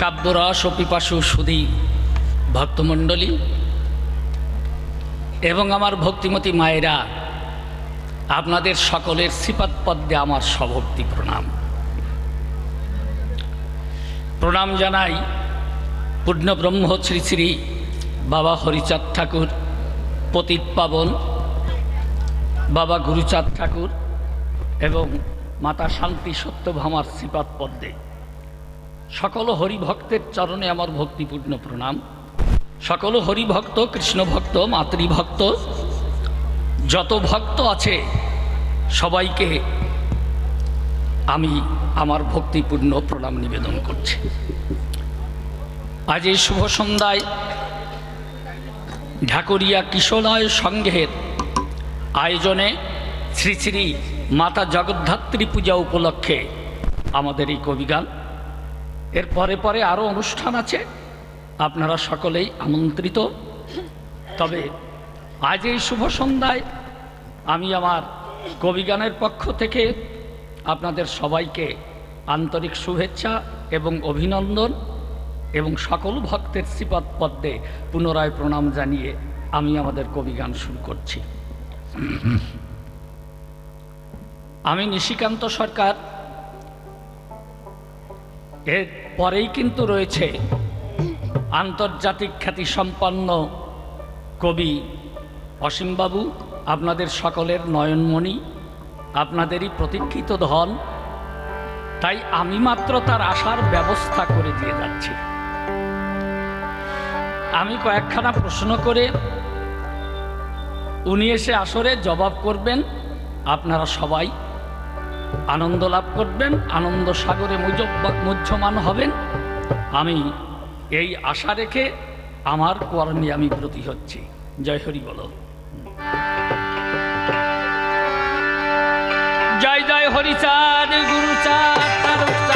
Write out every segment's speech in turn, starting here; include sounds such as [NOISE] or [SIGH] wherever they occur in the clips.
কাব্যরস ও পিপাসু সুধী ভক্তমণ্ডলী এবং আমার ভক্তিমতী মায়েরা, আপনাদের সকলের শ্রীপাদ পদ্মে আমার সভক্তি প্রণাম। প্রণাম জানাই পূর্ণ ব্রহ্ম শ্রী শ্রী বাবা হরিচাঁদ ঠাকুর, পতিত পাবন, বাবা গুরুচাঁদ ঠাকুর এবং মাতা শান্তি সত্যভামার শ্রীপাদ পদ্মে। সকল হরিভক্তের চরণে আমার ভক্তিপূর্ণ প্রণাম। সকল হরিভক্ত, কৃষ্ণভক্ত, মাতৃভক্ত, যত ভক্ত আছে, সবাইকে আমি আমার ভক্তিপূর্ণ প্রণাম নিবেদন করছি। আজ এই শুভ সন্ধ্যায় ঢাকুরিয়া কিশোরয় সংঘের আয়োজনে শ্রী শ্রী মাতা জগদ্ধাত্রী পূজা উপলক্ষে আমাদের এই কবিগান। এর পরে পরে আরও অনুষ্ঠান আছে। আপনারা সকলেই আমন্ত্রিত। তবে আজ এই শুভ সন্ধ্যায় আমি আমার কবিগানের পক্ষ থেকে আপনাদের সবাইকে আন্তরিক শুভেচ্ছা এবং অভিনন্দন এবং সকল ভক্তের শ্রীপদ পদ্মে পুনরায় প্রণাম জানিয়ে আমি আমাদের কবিগান শুরু করছি। আমি নিশিকান্ত সরকার। এর পরেই কিন্তু রয়েছে আন্তর্জাতিক খ্যাতি সম্পন্ন কবি অসীমবাবু, আপনাদের সকলের নয়নমণি, আপনাদেরই প্রতীক্ষিত ধন। তাই আমি মাত্র তার আসার ব্যবস্থা করে দিয়ে যাচ্ছি। আমি কয়েকখানা প্রশ্ন করে উনি এসে আসরে জবাব করবেন, আপনারা সবাই। আনন্দ লাভ করবেন, আনন্দ সাগরে মুহ্যমান হবেন। আমি এই আশা রেখে আমার কর্মে আমি ব্রতী হচ্ছি। জয় হরি বল। জয় জয় হরিচাঁদ গুরুচাঁদ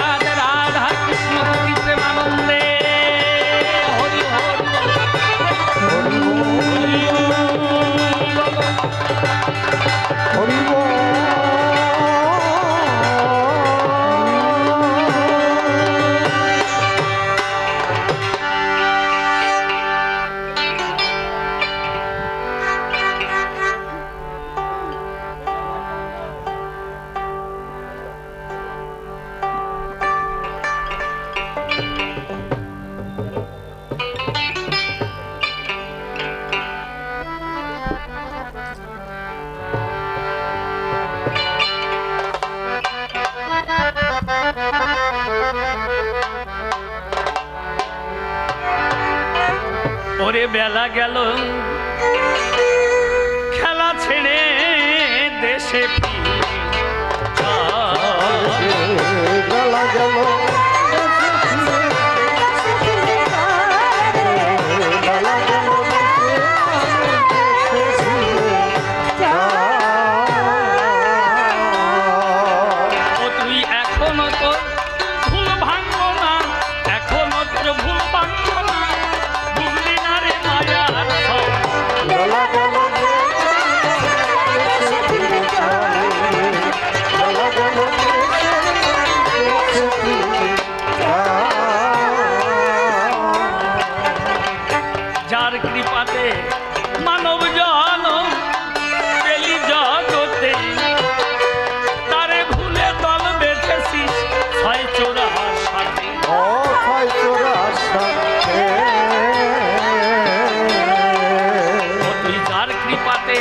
কৃপাতে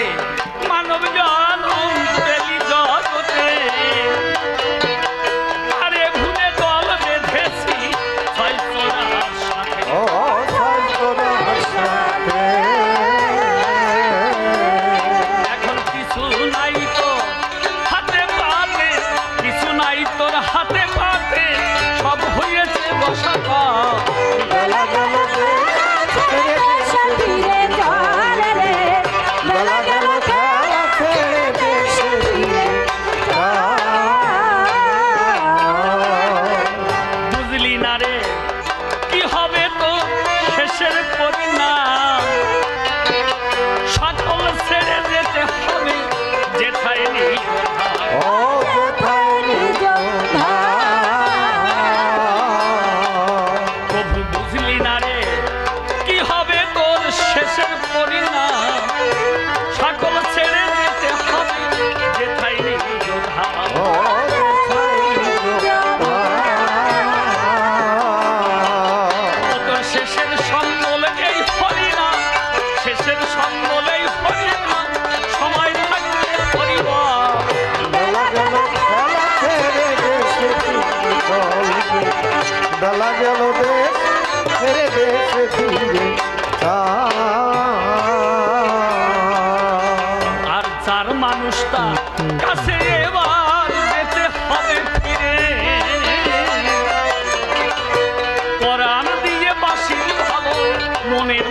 মানব জন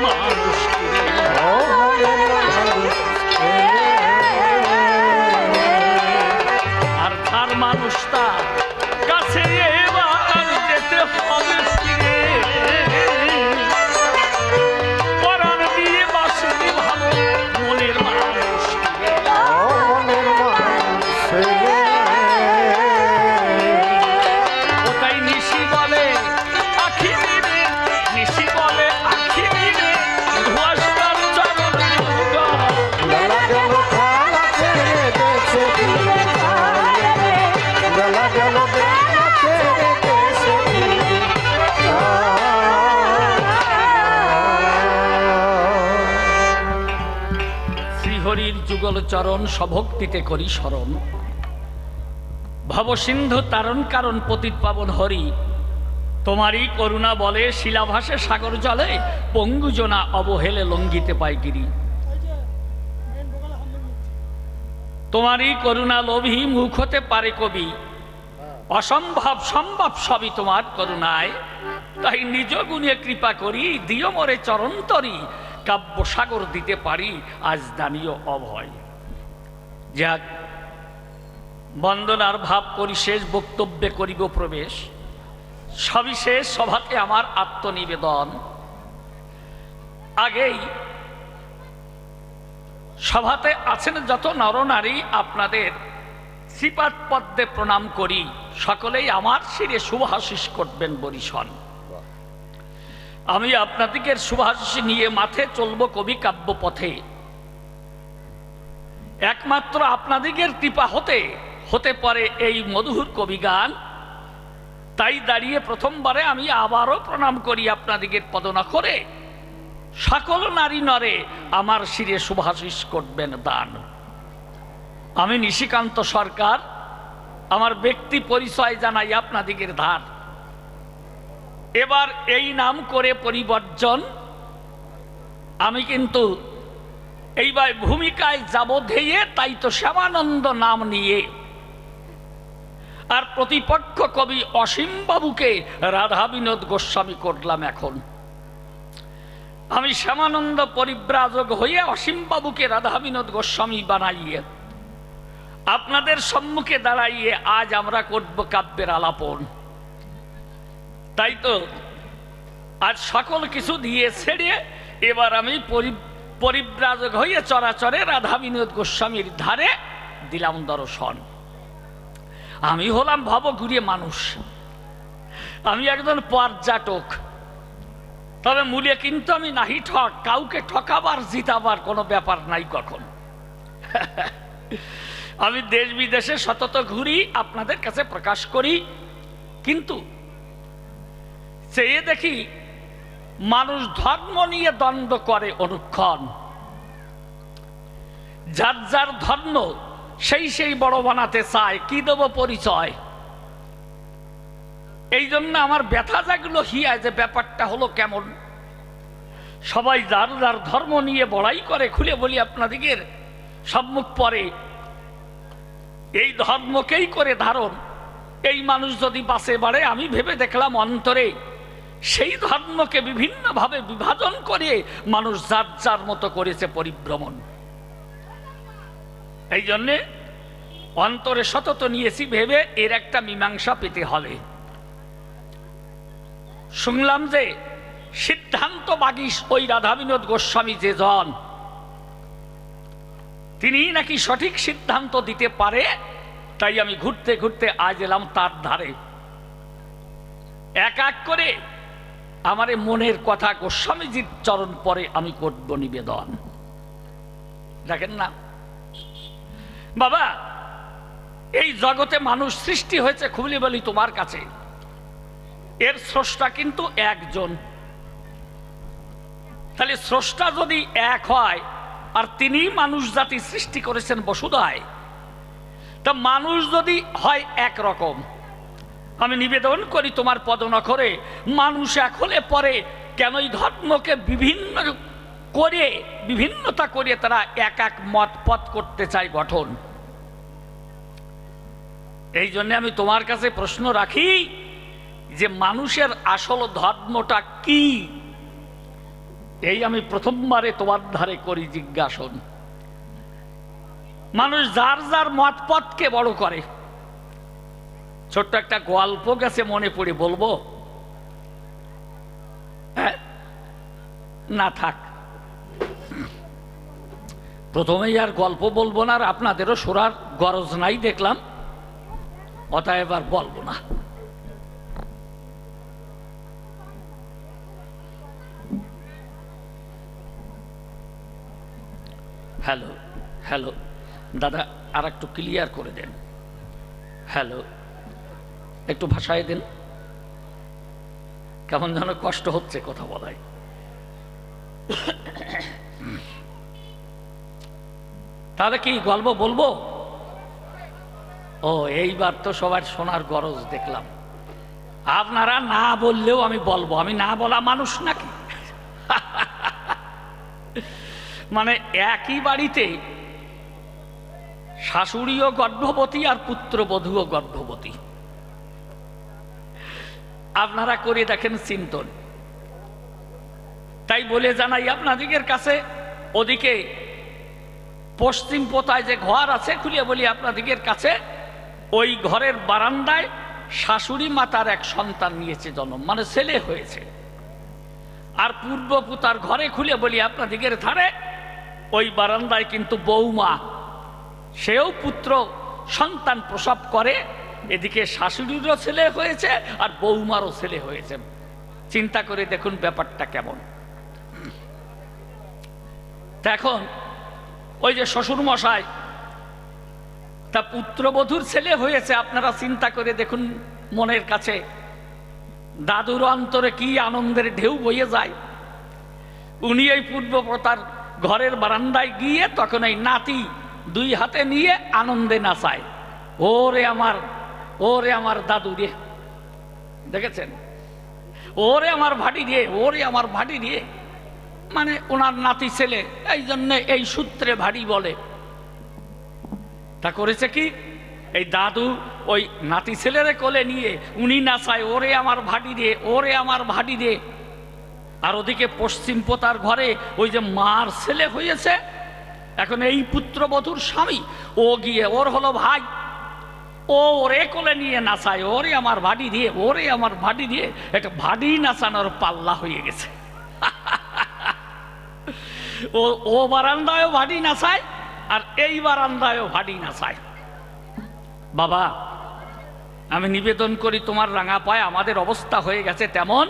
মানুষ আর শ্রীহরির যুগল চরণ সভক্তিতে করি স্মরণ। ভবসিন্ধু তারণ কারণ পতিত পাবন হরি। তোমারই করুণা বলে শিলাভাসে সাগর জলে, পঙ্গুজনা অবহেলে লঙ্ঘিতে পায় গিরি তোমারই করুণা লোভী মুখ হতে পারে কবি। অসম্ভব সম্ভব সবই তোমার করুণায়। তাই নিজ গুণে কৃপা করি দিও মরে চরন্তরি কাব্য সাগর দিতে পারি আজ দানীয় অভয়। যাক, বন্দনার ভাব করি, শেষ বক্তব্যে করিব প্রবেশ। সবিশেষ সভাতে আমার আত্মনিবেদন। আগেই সভাতে আছেন যত নরনারী, আপনাদের শ্রীপাদ পদ্মে প্রণাম করি। সকলেই আমার শিরে শুভাশিস করবেন বরিশন আমি আপনাদিগের শুভাশিস নিয়ে মাঠে চলব কবি কাব্য পথে। একমাত্র আপনাদিগের কৃপা হতে হতে পারে এই মধুর কবি গান। তাই দাঁড়িয়ে প্রথমবারে আমি আবারও প্রণাম করি আপনাদিগের পদনা করে সকল নারী নরে, আমার শিরে শুভাশিস করবেন দান। আমি নিশিকান্ত সরকার, আমার ব্যক্তি পরিচয় জানাই আপনাদিগের ধার এবার এই নাম করে পরিবর্জন, আমি কিন্তু এইবার ভূমিকায় যাব ধেয়ে, তাই তো শ্যামানন্দ নাম নিয়ে। আর প্রতিপক্ষ কবি অসীম বাবুকে রাধা বিনোদ গোস্বামী করলাম এখন। আমি শ্যামানন্দ পরিব্রাজক হয়ে অসীম বাবুকে রাধা বিনোদ গোস্বামী বানাইয়ে, আপনাদের সম্মুখে দাঁড়াইয়ে আজ আমরা করব কাব্যের আলাপন। তাই তো? আজ সকল কিছু দিয়ে ছেড়ে এবার আমি পরি- পরিব্রাজক হয়ে চরাচরে রাধা বিনোদ গোস্বামীর ধারে দিলাম দর্শন। আমি হলাম ভবঘুরিয়ে মানুষ। আমি একজন পর্যাটক। তবে মূলে কিন্তু আমি নাহি ঠক, কাউকে ঠকাবার, জিতাবার কোনো ব্যাপার নাই কখন। আমি দেশ বিদেশে সতত ঘুরি, আপনাদের কাছে প্রকাশ করি। কিন্তু চেয়ে দেখি মানুষ ধর্ম নিয়ে দ্বন্দ্ব করে অনুক্ষণ। যার যার ধর্ম, সেই সেই বড় বানাতে চায়, কি দেব পরিচয়? এই জন্য আমার ব্যথা জাগলো হিয়া যে ব্যাপারটা হলো কেমন? সবাই যার যার ধর্ম নিয়ে বড়াই করে, খুলে বলি আপনাদিগের সম্মুখ পরে, এই ধর্মকেই করে ধারণ। এই মানুষ যদি বাসে বাড়ে, আমি ভেবে দেখলাম অন্তরে সেই ধর্মকে বিভিন্নভাবে বিভাজন করে মানুষ যার যার মতো করেছে পরিভ্রমণ। এই জন্যে অন্তরে সতত নিয়েছি ভেবে এর একটা মীমাংসা পেতে হবে। শুনলাম যে সিদ্ধান্ত বাগিস ওই রাধা বিনোদ গোস্বামী যে জন, তিনি নাকি সঠিক সিদ্ধান্ত দিতে পারে, তাই আমি ঘুরতে ঘুরতে আজ এলাম তার ধারে। এক এক করে আমার মনের কথা গোস্বামীজির চরণ পরে আমি করব নিবেদন। দেখেন না? বাবা, এই জগতে মানুষ সৃষ্টি হয়েছে খুবলি বলি তোমার কাছে। এর স্রষ্টা কিন্তু একজন। তাহলে স্রষ্টা যদি এক হয়, আর তিনি মানুষ জাতি সৃষ্টি করেছেন বসুধায়, তা মানুষ যদি হয় এক রকম আমি নিবেদন করি তোমার পদনখরে। মানুষ এক হলে পরে কেন এই ধর্মকে বিভিন্ন করে, বিভিন্নতা করে তারা এক এক মত পথ করতে চায় গঠন? এই জন্য আমি তোমার কাছে প্রশ্ন রাখি যে মানুষের আসল ধর্মটা কি? এই আমি প্রথমবারে তোমার ধারে করি জিজ্ঞাসন। মানুষ যার যার মত পথকে বড় করে। ছোট্ট একটা গল্প গেছে মনে পড়ে, বলব? হ্যাঁ? না থাক। প্রথমেই আর গল্প বলব না, আর আপনাদেরও শোনার গরজ নাই দেখলাম। অতএব আর বলব না। Hello hello. দাদা আর একটু ক্লিয়ার করে দেন। হ্যালো। একটু ভাষায় দেন। কেমন যেন কষ্ট হচ্ছে কথা বলায়। তাহলে কি গল্প বলব? ও, এইবার তো সবার শোনার গরজ দেখলাম। আপনারা না বললেও আমি বলব। আমি না বলা মানুষ নাকি? মানে একই বাড়িতে শাশুড়িও গর্ভবতী আর পুত্রবধূও গর্ভবতী। আপনারা করে দেখেন চিন্তন। তাই বলে জানাই আপনাদের কাছে, ওদিকে পশ্চিম পোতায় যে ঘর আছে, খুলিয়ে বলি আপনাদের কাছে, ওই ঘরের বারান্দায় শাশুড়ি মাতার এক সন্তান নিয়েছে জন্ম মানে ছেলে হয়েছে। আর পূর্ব পুতার ঘরে খুলে বলি আপনাদের ধারে, ওই বারান্দায় কিন্তু বৌমা, সেও পুত্র, সন্তান প্রসব করে এদিকে শাশুড়িরও ছেলে হয়েছে আর বৌমারও ছেলে হয়েছে। চিন্তা করে দেখুন ব্যাপারটা কেমন। এখন ওই যে শ্বশুর মশাই তা পুত্রবধূর ছেলে হয়েছে, আপনারা চিন্তা করে দেখুন মনের কাছে। দাদুর অন্তরে কি আনন্দের ঢেউ বইয়ে যায়। উনি এই পূর্বপ্রতার ঘরের বারান্দায় গিয়ে তখন এই নাতি দুই হাতে নিয়ে আনন্দে নাচায়। ওরে আমার ওরে আমার দাদু রে দেখেছেন? ওরে আমার ভাটি দিয়ে, ওরে আমার ভাটি দিয়ে। মানে ওনার নাতি ছেলে, এই জন্যে এই সূত্রে ভারী বলে। তা করেছে কি? এই দাদু ওই নাতি ছেলেরে কোলে নিয়ে, উনি নাচায় ওরে আমার ভাটি দিয়ে, ওরে আমার ভাটি দিয়ে। আর ওদিকে পশ্চিম পোতার ঘরে ওই যে মার ছেলে হয়েছে, এখন এই পুত্রবধূর স্বামী। ও গিয়ে ওর হলো ভাই। ও, ওরে কোলে নিয়ে নাচায়, ওরে আমার ভাটি দিয়ে, ওরে আমার ভাটি দিয়ে, একটা ভাটি নাচানোর পাল্লা হয়ে গেছে। ও ও বারান্দায়ও ভাটি নাচায়, আর এই বারান্দায়ও ভাটি নাচায়। বাবা, আমি নিবেদন করি তোমার রাঙা পায় আমাদের অবস্থা হয়ে গেছে তেমন।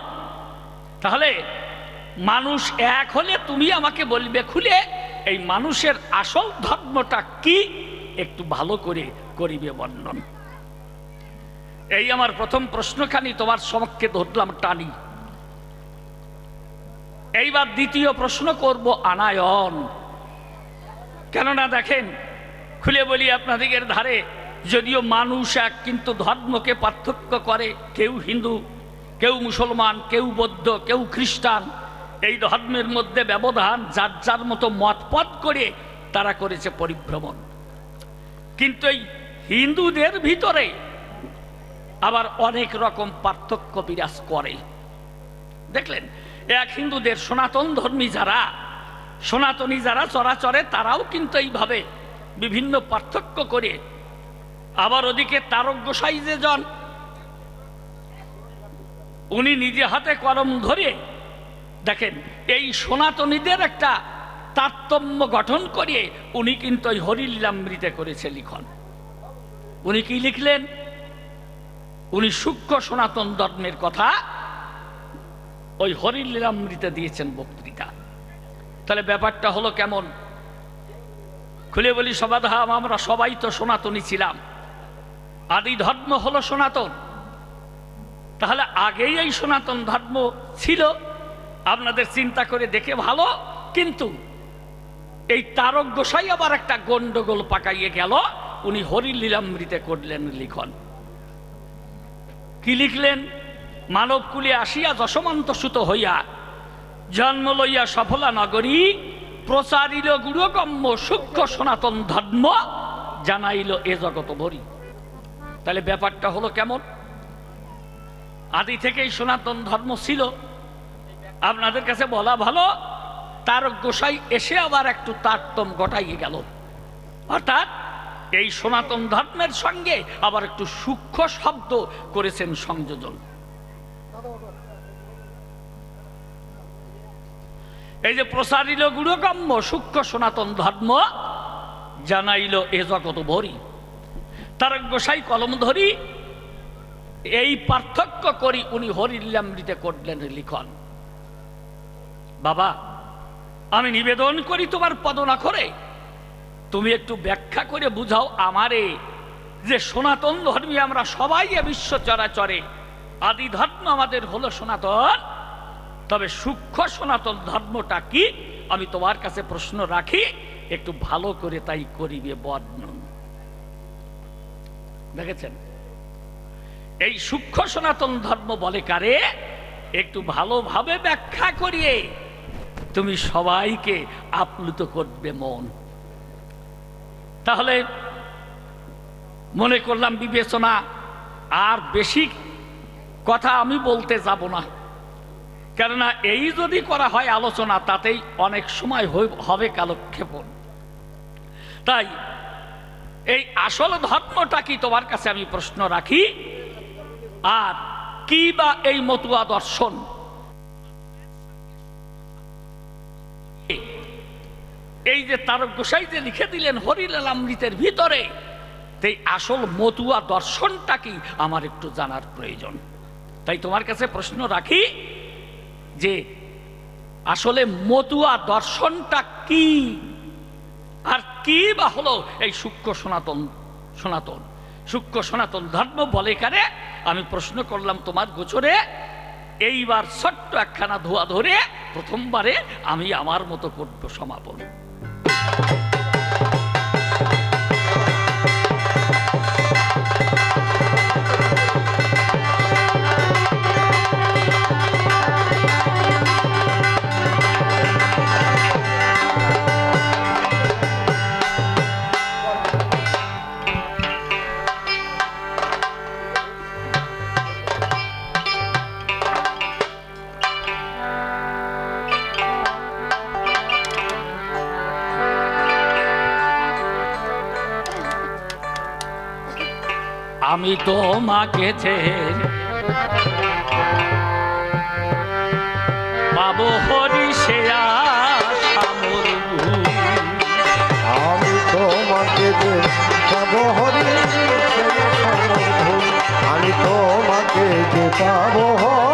তাহলে মানুষ এক হলে তুমি আমাকে বলবে, খুলে, এই মানুষের আসল ধর্মটা কি? একটু ভালো করে করিবে বর্ণন। এই আমার প্রথম প্রশ্নখানি তোমার সমক্ষে ধরলাম টানি। এইবার দ্বিতীয় প্রশ্ন করব আনায়ন। কেননা দেখেন, খুলে বলি আপনাদের ধারে, যদিও মানুষ এক, কিন্তু ধর্মকে পার্থক্য করে কেউ হিন্দু, কেউ মুসলমান, কেউ বৌদ্ধ, কেউ খ্রিস্টান, এই ধর্মের মধ্যে ব্যবধান যার যার মতো মতপথ করে তারা করেছে পরিভ্রমণ। কিন্তু এই হিন্দুদের ভিতরে আবার অনেক রকম পার্থক্য বিরাজ করে। দেখলেন, এক হিন্দুদের সনাতন ধর্মী যারা, সনাতনী যারা চরাচরে, তারাও কিন্তু এইভাবে বিভিন্ন পার্থক্য করে। আবার ওদিকে তারক গোসাই যে জন, উনি নিজে হাতে কলম ধরে দেখেন, এই সনাতনীদের একটা তারতম্য গঠন করিয়ে উনি কিন্তু ওই হরিলীলামৃতে করেছে লিখন। উনি কি লিখলেন? উনি সূক্ষ্ম সনাতন ধর্মের কথা। ওই হরিলীলামৃতে দিয়েছেন বক্তৃতা। তাহলে ব্যাপারটা হলো কেমন? খুলে বলি, সবাধাম, আমরা সবাই তো সনাতনী ছিলাম। আদি ধর্ম হলো সনাতন। তাহলে আগেই এই সনাতন ধর্ম ছিল। আপনাদের চিন্তা করে দেখে ভালো, কিন্তু এই তারক গোসাই আবার একটা গন্ডগোল পাকাইয়ে গেল। উনি হরিলীলামৃতে করলেন লিখন। কি লিখলেন? মানবকুলে আসিয়া যশমন্ত সুত হইয়া জন্ম লইয়া সফলা নগরী, প্রচারিল গুরুগম্য সূক্ষ্ম সনাতন ধর্ম জানাইল এ জগত ভরি। তাহলে ব্যাপারটা হলো কেমন? আদি থেকেই সনাতন ধর্ম ছিল। আপনাদের কাছে বলা ভালো তার গোসাই এসে আবার একটু তারতম ঘটাইয়ে গেল। অর্থাৎ এই সনাতন ধর্মের সঙ্গে আবার একটু সূক্ষ্ম শব্দ করেছেন সংযোজন। এই যে প্রসারিল গুরুকম্য সূক্ষ্ম সনাতন ধর্ম জানাইল এ জগত ভরি। তার গোসাই কলম ধরি, এই পার্থক্য করি উনি হরিল্লামৃতে করলেন লিখন। বাবা, আমি নিবেদন করি তোমার পদনা করে তুমি একটু ব্যাখ্যা করে বুঝাও আমারে যে সনাতন ধর্মী আমরা সবাই এ বিশ্ব চরাচরে। আদি ধর্ম আমাদের হলো সনাতন। তবে সূক্ষ্ম সনাতন ধর্মটা কি? আমি তোমার কাছে প্রশ্ন রাখি, একটু ভালো করে তাই করিবে বর্ণন। দেখেছেন? এই সূক্ষ্ম সনাতন ধর্ম বলে কারে? একটু ভালোভাবে ব্যাখ্যা করিয়ে তুমি সবাইকে আপ্লুত করবে মন। তাহলে মনে করলাম বিবেচনা আর বেশি কথা আমি বলতে যাব না। কেননা এই যদি করা হয় আলোচনা, তাতেই অনেক সময় হবে কালক্ষেপণ। তাই এই আসল ধর্মটা কি তোমার কাছে আমি প্রশ্ন রাখি? আর কি বা এই মতুয়া দর্শন এই যে তারক গোসাই যে লিখে দিলেন হরিলাল অমৃতের ভিতরে এই আসল মতুয়া দর্শনটা কি আমার একটু জানার প্রয়োজন। তাই তোমার কাছে প্রশ্ন রাখি যে আসলে মতুয়া দর্শনটা কি? আর কি বা হলো এই সূক্ষ্ম সনাতন সনাতন? সূক্ষ্ম সনাতন ধর্ম বলে কারে আমি প্রশ্ন করলাম তোমার গোচরে, এইবার ছোট্ট একখানা ধোয়া ধরে প্রথমবারে আমি আমার মতো করব সমাপন। আমি [LAUGHS] তোমাকে ছেড়ে পাবো হরি সে আশা মোর ভুল। আমি তোমাকে পাবো হরি আমি তোমাকে যে পাবো হরি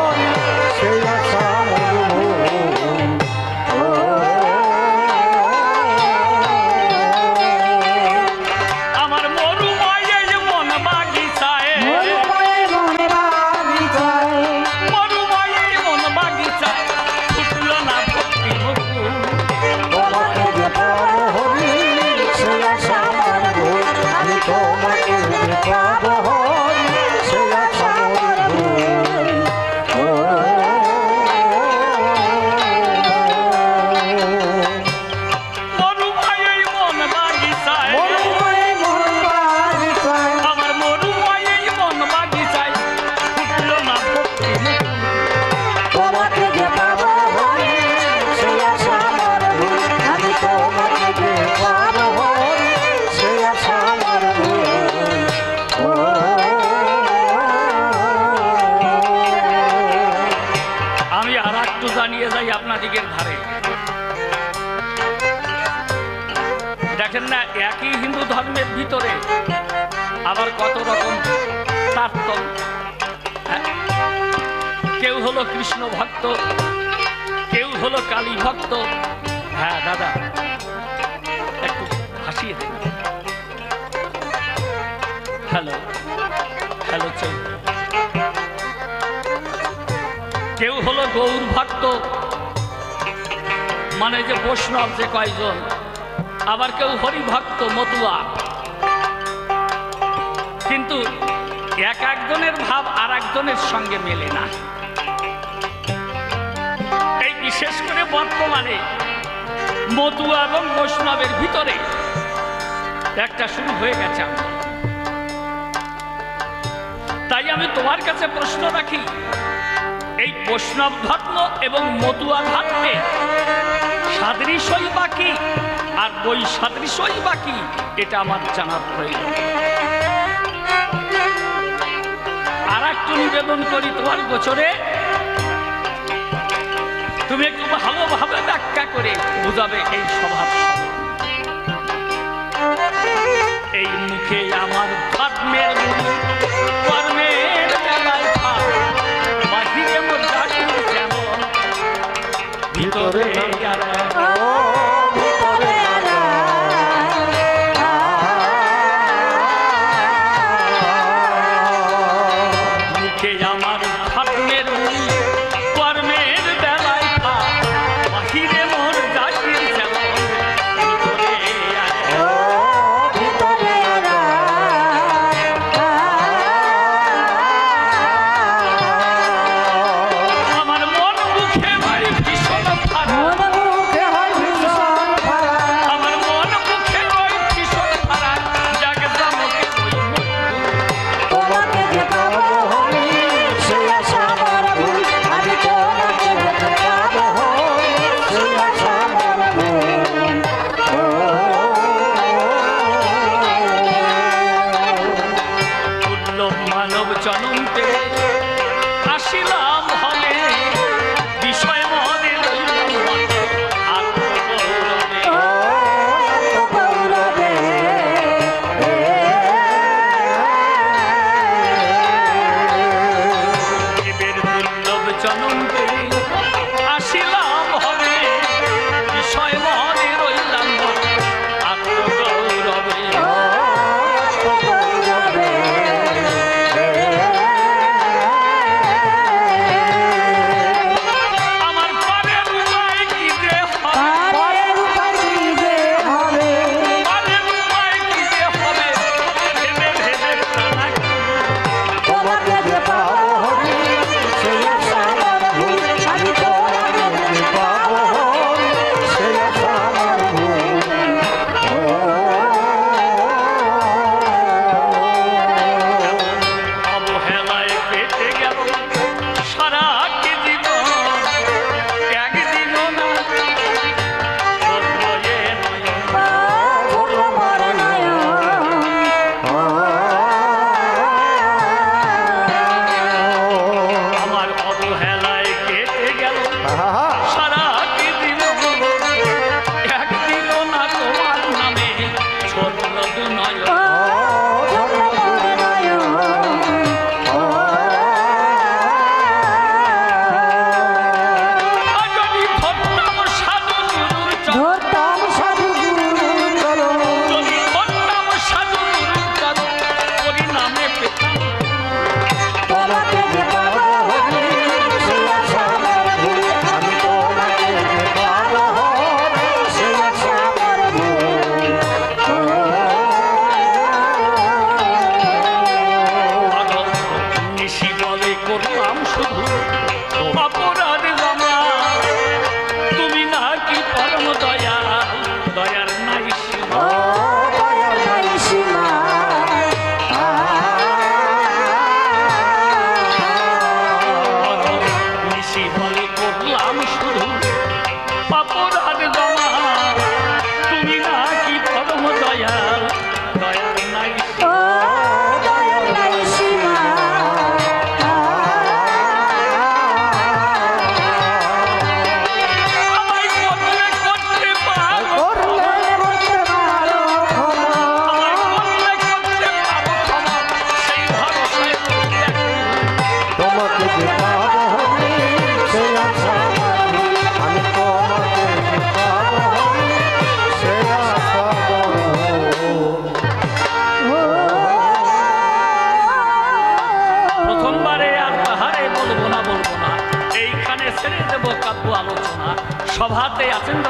একটু জানিয়ে যাই আপনাদিকের ধারে। দেখেন না, একই হিন্দু ধর্মের ভিতরে আবার কত রকম তারতম হ্যাঁ? কেউ হলো কৃষ্ণ ভক্ত, কেউ হলো কালী ভক্ত। হ্যাঁ দাদা, একটু হাসিয়ে দেন। হ্যালো হ্যালো চৌধুরী কেউ হলো গৌর ভক্ত। মানে যে বৈষ্ণব যে কয়জন, আবার কেউ হরিভক্ত, মতুয়া। কিন্তু এক একজনের ভাব আর একজনের সঙ্গে মেলে না। এই বিশেষ করে বর্তমানে মতুয়া এবং বৈষ্ণবের ভিতরে একটা শুরু হয়ে গেছে তাই আমি তোমার কাছে প্রশ্ন রাখি এই বৈষ্ণব ধর্ম এবং মতুয়া ধর্মে সাদৃশ্যই বাকি আর ওই সাদৃশ্যই বাকি, এটা আমার জানার প্রয়োজন। আর একটু নিবেদন করি তোমার গোচরে। তুমি একটু ভালোভাবে ব্যাখ্যা করে বুঝাবে এই স্বভাব। এই মুখে আমার ধর্মের মুখ চলে গেল জনম পেয়ে আসিলাম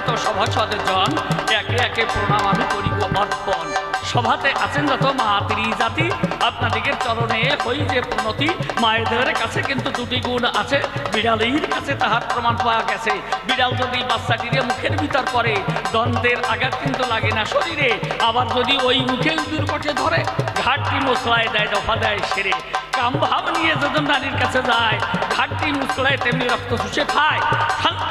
যত সভাসদজন একে একে প্রণাম আমি করিব অর্পণ সভাতে আছেন যত মাতৃ জাতি আপনাদের চরণে হই যে প্রণতি। মায়েদের কাছে কিন্তু দুটি গুণ আছে, বিড়ালির কাছে তাহার প্রমাণ পাওয়া গেছে। বিড়াল যদি বাচ্চাটিরে মুখের ভিতর করে দন্তের আঘাত কিন্তু লাগে না শরীরে। আবার যদি ওই মুখে দুর্কটে ধরে ঘাটটি মশলায় দেয়, দফা দেয় সেরে। কাম ভাব নিয়ে যখন নারীর কাছে যায় ঘাটটি মুসলায় তেমনি রক্ত চুষে খায়।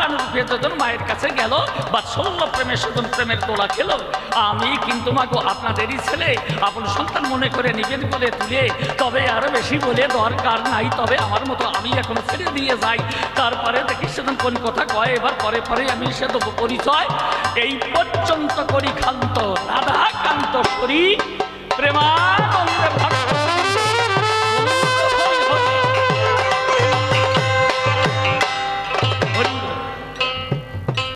যখন মায়ের কাছে গেল বা ষোলো প্রেমের প্রেমের তোলা খেলো। আমি কিন্তু আপনাদেরই ছেলে। আপন সন্তান মনে করে বলে তুলে, তবে আরও বেশি বলে দরকার নাই। তবে আমার মতো আমি এখন ছেড়ে দিয়ে যাই। তারপরে দেখি সেদিন কোন কথা কয়, এবার পরে পরে আমি সে দেবো পরিচয়। এই পর্যন্ত করি ক্ষান্ত রাধা কান্ত শরী প্রেমা